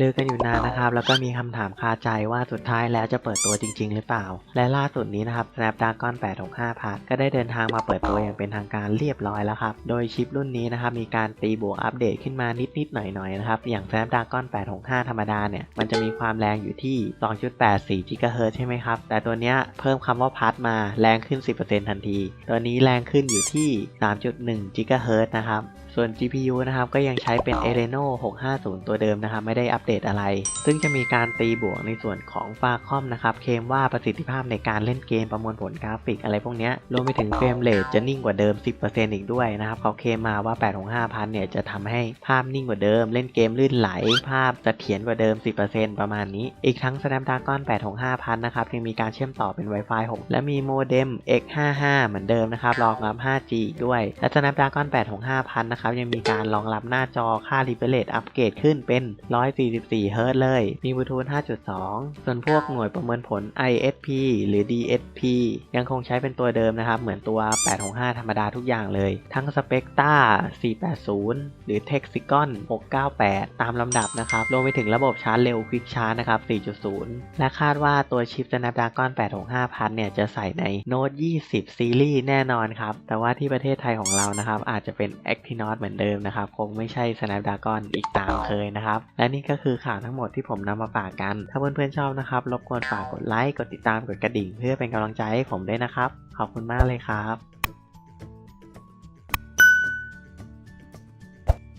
ลือกันอยู่นานนะครับ แล้วก็มีคำถามคาใจว่าสุดท้ายแล้วจะเปิดตัวจริง ๆ หรือเปล่า และล่าสุดนี้นะครับ Snapdragon 865 Plus ก็ได้เดินทางมาเปิดตัวอย่างเป็นทางการเรียบร้อยแล้วครับ โดยชิปรุ่นนี้นะครับ มีการตีบวกอัปเดตขึ้นมานิด ๆ หน่อย ๆ นะครับ อย่าง Snapdragon 865 ธรรมดาเนี่ย มันจะมีความแรงอยู่ที่ 2.84 GHz ใช่ไหมครับ แต่ตัวเนี้ยเพิ่มคำว่าพัดมาแรงขึ้น 10%ทันที ตัวนี้แรงขึ้นอยู่ที่ 3.1 GHz นะครับ ส่วน GPU นะครับก็ยังใช้เป็น Adreno 650 ตัวเดิมนะครับไม่ได้อัปเดตอะไร ซึ่งจะมีการตีบวกในส่วนของ f a c o m นะครับเคลมว่าประสิทธิภาพในการเล่นเกมประมวลผลกราฟิกอะไรพวกนี้รวมไปถึงเฟรมเรทจะนิ่งกว่าเดิม 10%อีกด้วยนะครับเขาเคลมมาว่า865พันเนี่ยจะทำให้ภาพนิ่งกว่าเดิม เล่นเกมลื่นไหล ภาพจะเถียรกว่าเดิม 10%ประมาณนี้ อีกทั้ง Snapdragon 865พันนะครับยังมีการเชื่อมต่อเป็น Wi-Fi 6 และมีโมเด็ม X55 เหมือนเดิมนะครับรองรับ 5G อีกด้วยและ Snapdragon 865พันนะครับ ยังมีการรองรับหน้าจอค่า refresh อัปเกรดขึ้นเป็น 144 Hz เลย มีบลูทูธ5.2 ส่วนพวกหน่วยประเมินผล ISP หรือ DSP ยังคงใช้เป็นตัวเดิมนะครับ เหมือนตัว 865 ธรรมดาทุกอย่างเลย ทั้ง Spectra 480 หรือ Texicon 698 ตามลำดับนะครับ รวมไปถึงระบบชาร์จเร็ว Quick Charge นะครับ 4.0 และคาดว่าตัวชิป Snapdragon 865พันเนี่ยจะใส่ใน Note 20ซีรีส์แน่นอนครับ แต่ว่าที่ประเทศไทยของเรานะครับ อาจจะเป็น Exynos เหมือนเดิมนะครับ คงไม่ใช่ Snapdragon อีกตามเคยนะครับ และนี่ก็คือข่าวทั้งหมดที่ผมนำมาฝากกัน ถ้าเพื่อนๆชอบนะครับ รบกวนฝากกดไลค์ กดติดตาม กดกระดิ่ง เพื่อเป็นกำลังใจให้ผมด้วยนะครับ ขอบคุณมากเลยครับ